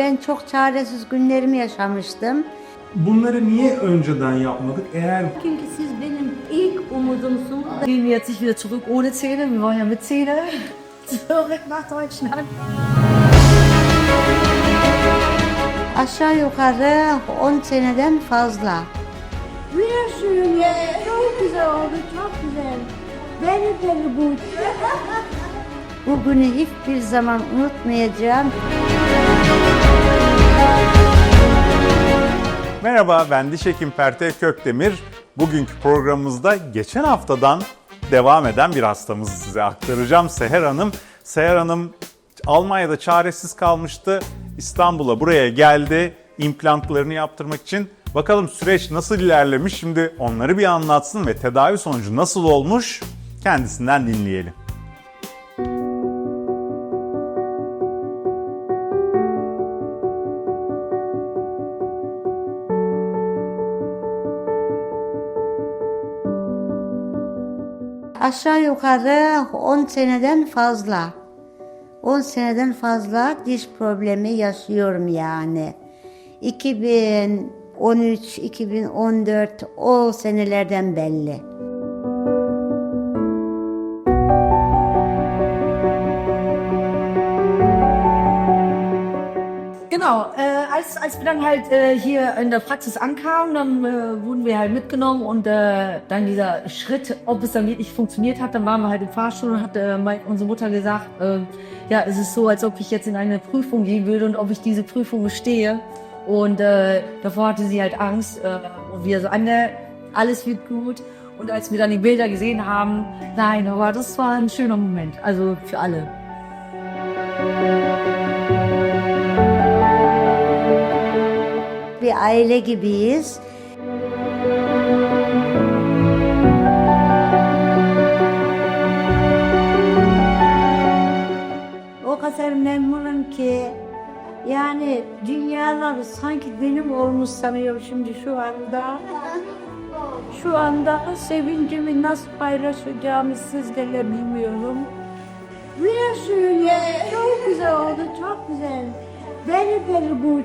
ben çok çaresiz günlerimi yaşamıştım. Bunları niye önceden yapmadık? Eğer Çünkü siz benim ilk umudumsunuz. Gehen wir jetzt nicht wieder zurück ohne Zähne, wir wollen ja mit Zähne. Zurück nach Deutschland. Aşağı yukarı 10 seneden fazla. Wunderschön, ja, çok güzel oldu, çok güzel. Very, very good. Bugünü hiçbir zaman unutmayacağım. Merhaba ben diş hekim Perte Kökdemir. Bugünkü programımızda geçen haftadan devam eden bir hastamızı size aktaracağım. Seher Hanım. Seher Hanım Almanya'da çaresiz kalmıştı. İstanbul'a buraya geldi implantlarını yaptırmak için. Bakalım süreç nasıl ilerlemiş şimdi onları bir anlatsın ve tedavi sonucu nasıl olmuş kendisinden dinleyelim. Aşağı yukarı 10 seneden fazla. 10 seneden fazla diş problemi yaşıyorum yani. 2013, 2014 o senelerden belli. Genau, äh, als, als wir dann halt äh, hier in der Praxis ankamen, dann äh, wurden wir halt mitgenommen und äh, dann dieser Schritt, ob es dann wirklich funktioniert hat, dann waren wir halt im Fahrstuhl und hat äh, mein, unsere Mutter gesagt, äh, ja, es ist so, als ob ich jetzt in eine Prüfung gehen würde und ob ich diese Prüfung bestehe. Und äh, davor hatte sie halt Angst äh, und wir so, Anne, alles wird gut. Und als wir dann die Bilder gesehen haben, nein, aber das war ein schöner Moment, also für alle. Aile gibiyiz. O kadar memnunum ki yani dünyalar sanki benim olmuş sanıyorum şimdi şu anda. Şu anda sevincimi nasıl paylaşacağımı sizlerle bilmiyorum. Wunderschön, ya, çok güzel oldu, çok güzel. Very, very good.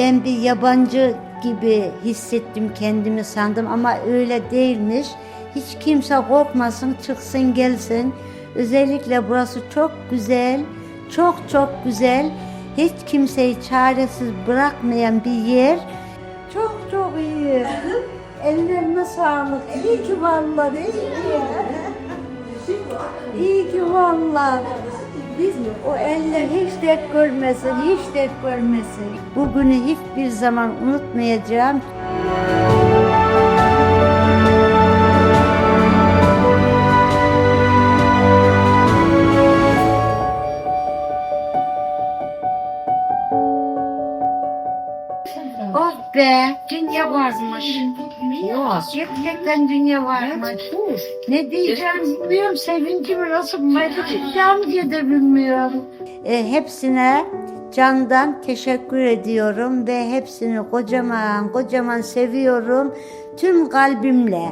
Ben bir yabancı gibi hissettim kendimi sandım ama öyle değilmiş. Hiç kimse korkmasın, çıksın gelsin. Özellikle burası çok güzel, çok çok güzel. Hiç kimseyi çaresiz bırakmayan bir yer. Çok çok iyi. Ellerine sağlık. İyi ki varlar, iyi ki. İyi ki varlar. Biz o eller hiç dert görmesin, hiç dert görmesin. Bugünü hiçbir zaman unutmayacağım. Dünya varmış. Yok, gerçekten dünya varmış. Ne diyeceğim bilmiyorum, sevincimi nasıl paylaşacağım diye de bilmiyorum. E, hepsine candan teşekkür ediyorum ve hepsini kocaman kocaman seviyorum tüm kalbimle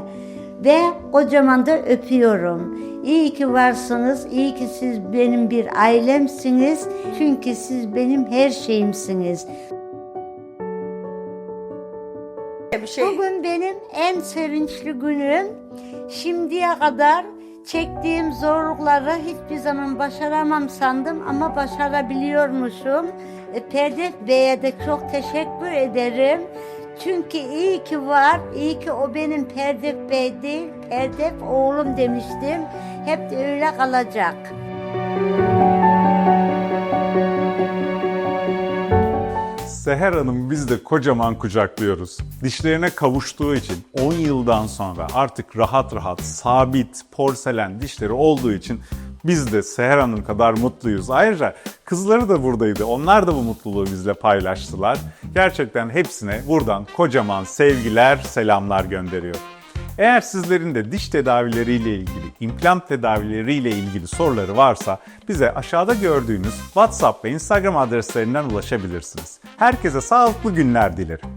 ve kocaman da öpüyorum. İyi ki varsınız, iyi ki siz benim bir ailemsiniz çünkü siz benim her şeyimsiniz. Bugün benim en sevinçli günüm. Şimdiye kadar çektiğim zorlukları hiçbir zaman başaramam sandım ama başarabiliyormuşum. E, Perdef Bey'e de çok teşekkür ederim. Çünkü iyi ki var, iyi ki o benim Perdef Bey değil, Perdef oğlum demiştim. Hep de öyle kalacak. Seher Hanım biz de kocaman kucaklıyoruz. Dişlerine kavuştuğu için 10 yıldan sonra artık rahat rahat sabit porselen dişleri olduğu için biz de Seher Hanım kadar mutluyuz. Ayrıca kızları da buradaydı. Onlar da bu mutluluğu bizle paylaştılar. Gerçekten hepsine buradan kocaman sevgiler, selamlar gönderiyor. Eğer sizlerin de diş tedavileriyle ilgili, implant tedavileriyle ilgili soruları varsa bize aşağıda gördüğünüz WhatsApp ve Instagram adreslerinden ulaşabilirsiniz. Herkese sağlıklı günler dilerim.